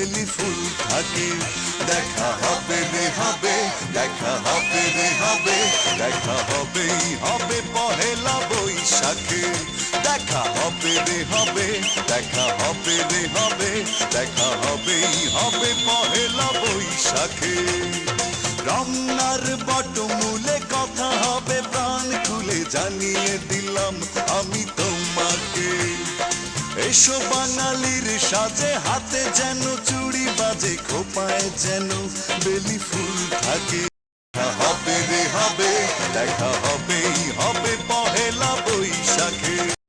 বেলি ফুল থাকে। দেখা হবে রে হবে, দেখা হবে রে হবে, দেখা হবেই হবে পহেলা বৈশাখে। দেখা হবে রে হবে, দেখা হবে রে হবে, দেখা হবেই হবে পহেলা বৈশাখে। রমনার বটমূলে কথা হবে, প্রাণ খুলে জানিয়ে দিলাম, আমি তোমাকে এসো বাঙালির সাজে, হাতে যেন চুড়ি বাজে, খোপায় যেন বেলি ফুল থাকে। হবে রে, হবে, দেখা হবেই, হবে পহেলা বৈশাখে।